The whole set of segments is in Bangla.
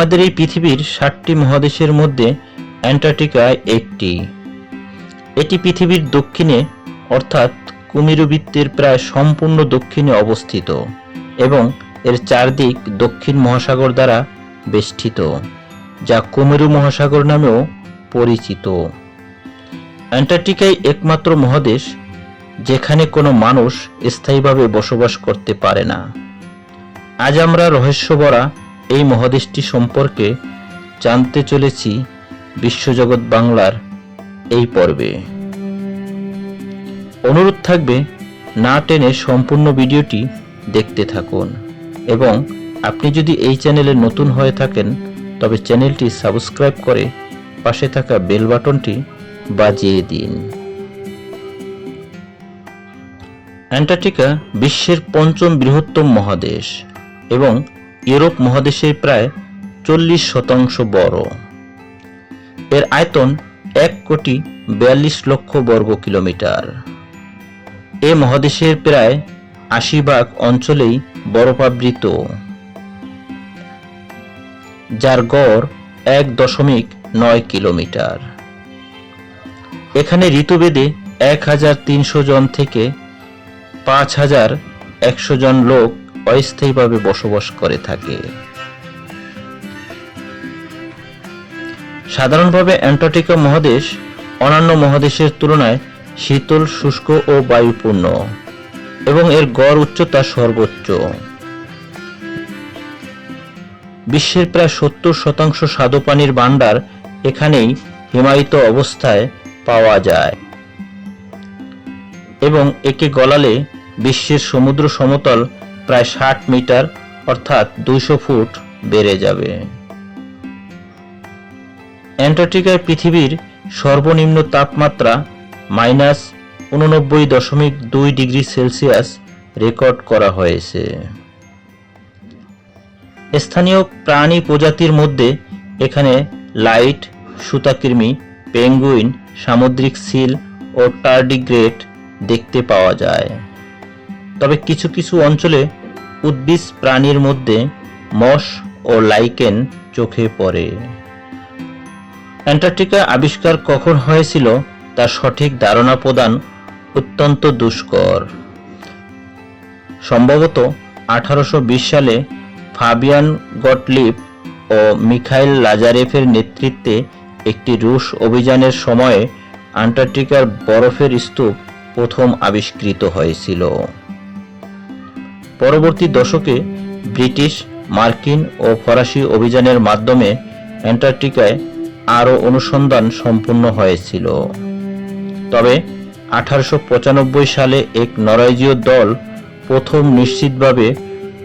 আমাদের এই পৃথিবীর ষাটটি মহাদেশের মধ্যে অ্যান্টার্কটিকা একটি। এটি পৃথিবীর দক্ষিণে, অর্থাৎ কুমিরু বৃত্তের প্রায় সম্পূর্ণ দক্ষিণে অবস্থিত এবং এর চারদিক দক্ষিণ মহাসাগর দ্বারা বেষ্টিত, যা কুমেরু মহাসাগর নামেও পরিচিত। অ্যান্টার্কটিকাই একমাত্র মহাদেশ যেখানে কোনো মানুষ স্থায়ীভাবে বসবাস করতে পারে না। আজ আমরা রহস্যভরা এই মহাদেশটি সম্পর্কে জানতে চলেছি বিশ্বজগৎ বাংলার এই পর্বে। অনুরোধ থাকবে না টেনে সম্পূর্ণ ভিডিওটি দেখতে থাকুন এবং আপনি যদি এই চ্যানেলে নতুন হয়ে থাকেন, তবে চ্যানেলটি সাবস্ক্রাইব করে পাশে থাকা বেল বাটনটি বাজিয়ে দিন। অ্যান্টার্কটিকা বিশ্বের পঞ্চম বৃহত্তম মহাদেশ এবং ইউরোপ মহাদেশের প্রায় চল্লিশ শতাংশ বড়। এর আয়তন এক কোটি বিয়াল্লিশ লক্ষ বর্গ কিলোমিটার। এ মহাদেশের প্রায় আশি ভাগ অঞ্চলেই বরফাবৃত, যার গড় এক দশমিক নয় কিলোমিটার। এখানে ঋতুভেদে এক হাজার তিনশো জন থেকে পাঁচ হাজার একশো জন লোক অস্থায়ীভাবে বসবাস করে থাকে। সাধারণভাবে অ্যান্টার্কটিকা মহাদেশ অন্যান্য মহাদেশের তুলনায় শীতল, শুষ্ক ও বায়ুপূর্ণ এবং এর গড় উচ্চতা সর্বোচ্চ। বিশ্বের প্রায় সত্তর শতাংশ স্বাদু পানির ভাণ্ডার এখানেই হিমায়িত অবস্থায় পাওয়া যায় এবং একে গলালে বিশ্বের সমুদ্র সমতল প্রায় ষাট মিটার, অর্থাৎ দুইশো ফুট বেড়ে যাবে। অ্যান্টার্কটিকায় পৃথিবীর সর্বনিম্ন তাপমাত্রা মাইনাস উননব্বই দশমিক দুই ডিগ্রি সেলসিয়াস রেকর্ড করা হয়েছে। স্থানীয় প্রাণী প্রজাতির মধ্যে এখানে লাইট, সুতাকৃমি, পেঙ্গুইন, সামুদ্রিক সিল ও টার্ডিগ্রেট দেখতে পাওয়া যায়। তবে কিছু কিছু অঞ্চলে উদ্ভিদ প্রাণীর মধ্যে মস ও লাইকেন চোখে পড়ে। অ্যান্টার্কটিকা আবিষ্কার কখন হয়েছিল তার সঠিক ধারণা প্রদান অত্যন্ত দুষ্কর। সম্ভবত আঠারোশো বিশ সালে ফাবিয়ান গটলিপ ও মিখাইল লাজারেফের নেতৃত্বে একটি রুশ অভিযানের সময়ে আন্টার্কটিকার বরফের স্তূপ প্রথম আবিষ্কৃত হয়েছিল। পরবর্তী দশকে ব্রিটিশ, মার্কিন ও ফরাসি অভিযানের মাধ্যমে অ্যান্টার্কটিকায় আরও অনুসন্ধান সম্পূর্ণ হয়েছিল। তবে আঠারোশো পঁচানব্বই সালে এক নরওয়েজীয় দল প্রথম নিশ্চিতভাবে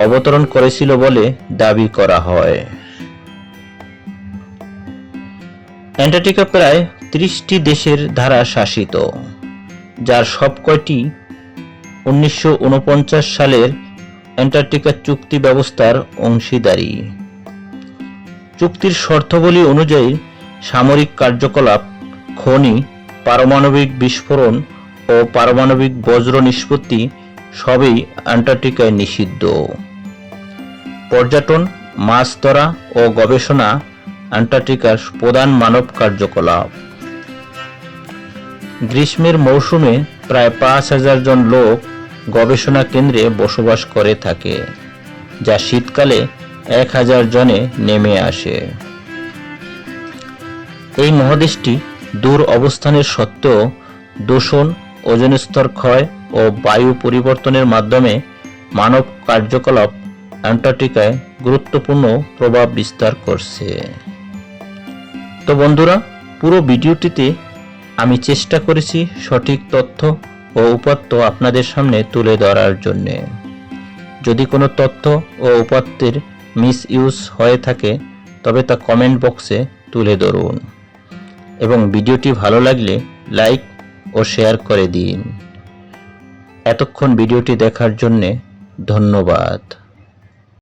অবতরণ করেছিল বলে দাবি করা হয়। অ্যান্টার্কটিকা প্রায় ত্রিশটি দেশের দ্বারা শাসিত, যার সবকয়টি উনিশশো সালের অ্যান্টার্কটিকা চুক্তি ব্যবস্থার অংশীদারি। চুক্তির শর্তাবলী অনুযায়ী সামরিক কার্যকলাপ, খনি, পারমাণবিক বিস্ফোরণ ও পারমাণবিক বজ্র নিষ্পত্তি সবই অ্যান্টার্কটিকায় নিষিদ্ধ। পর্যটন, মাছ ধরা ও গবেষণা অ্যান্টার্কটিকার প্রধান মানব কার্যকলাপ। গ্রীষ্মের মৌসুমে প্রায় পাঁচ হাজার জন লোক গবেষণা কেন্দ্রে বসবাস করে থাকে, যা শীতকালে এক হাজার জনে নেমে আসে। এই মহাদেশটি দূর অবস্থানের সত্ত্বেও দূষণ ওজন স্তর ক্ষয় ও বায়ু পরিবর্তনের মাধ্যমে মানব কার্যকলাপ অ্যান্টার্কটিকায় গুরুত্বপূর্ণ প্রভাব বিস্তার করছে। তো বন্ধুরা, পুরো ভিডিওটিতে আমি চেষ্টা করেছি সঠিক তথ্য ও উপাত্ত আপনাদের সামনে তুলে ধরার জন্যে। যদি কোনো তথ্য ও উপাত্তের মিস ইউজ হয়ে থাকে, তবে তা কমেন্ট বক্সে তুলে ধরুন। এবং ভিডিওটি ভালো লাগলে লাইক ও শেয়ার করে দিন। এতক্ষণ ভিডিওটি দেখার জন্যে ধন্যবাদ।